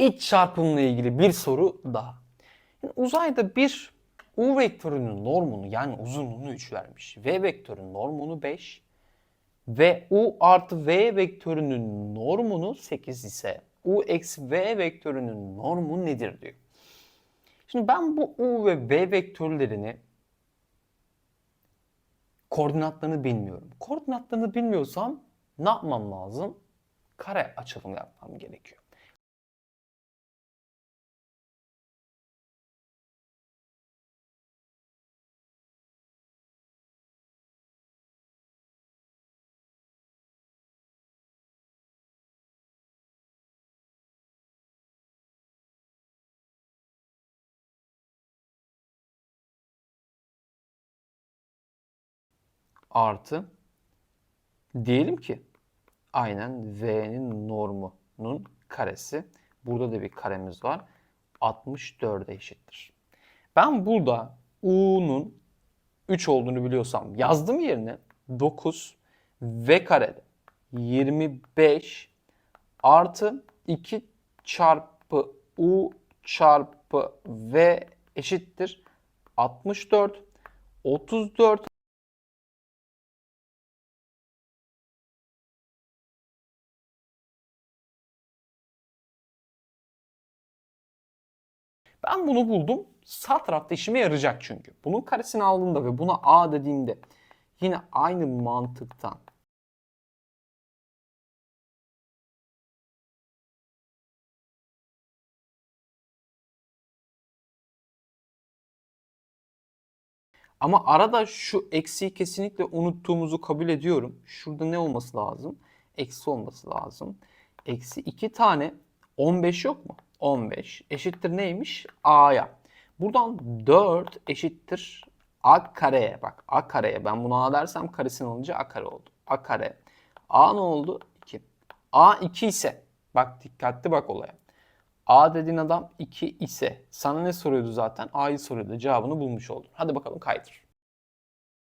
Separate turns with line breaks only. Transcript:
iç çarpımla ilgili bir soru daha. Yani uzayda bir u vektörünün normunu yani uzunluğunu 3 vermiş. V vektörünün normunu 5 ve u artı v vektörünün normunu 8 ise u eksi v vektörünün normu nedir diyor. Şimdi ben bu u ve v vektörlerini koordinatlarını bilmiyorum. Koordinatlarını bilmiyorsam ne yapmam lazım? Kare açılımı yapmam gerekiyor. Artı diyelim ki aynen v'nin normunun karesi. Burada da bir karemiz var. 64'e eşittir. Ben burada u'nun 3 olduğunu biliyorsam yazdım yerine 9 v karede 25 artı 2 çarpı u çarpı v eşittir 64 34 Ben bunu buldum. Sağ tarafta işime yarayacak çünkü. Bunun karesini aldığımda ve buna a dediğimde yine aynı mantıktan Ama arada şu eksiği kesinlikle unuttuğumuzu kabul ediyorum. Şurada ne olması lazım? Eksi olması lazım. Eksi 2 tane 15 yok mu? 15 eşittir neymiş? A'ya. Buradan 4 eşittir A kareye. Bak A kareye. Ben bunu A dersem karesini alınca A kare oldu. A kare. A ne oldu? 2. A 2 ise bak dikkatli bak olaya. A dediğin adam 2 ise sana ne soruyordu zaten? A'yı soruyordu. Cevabını bulmuş oldun. Hadi bakalım kaydır.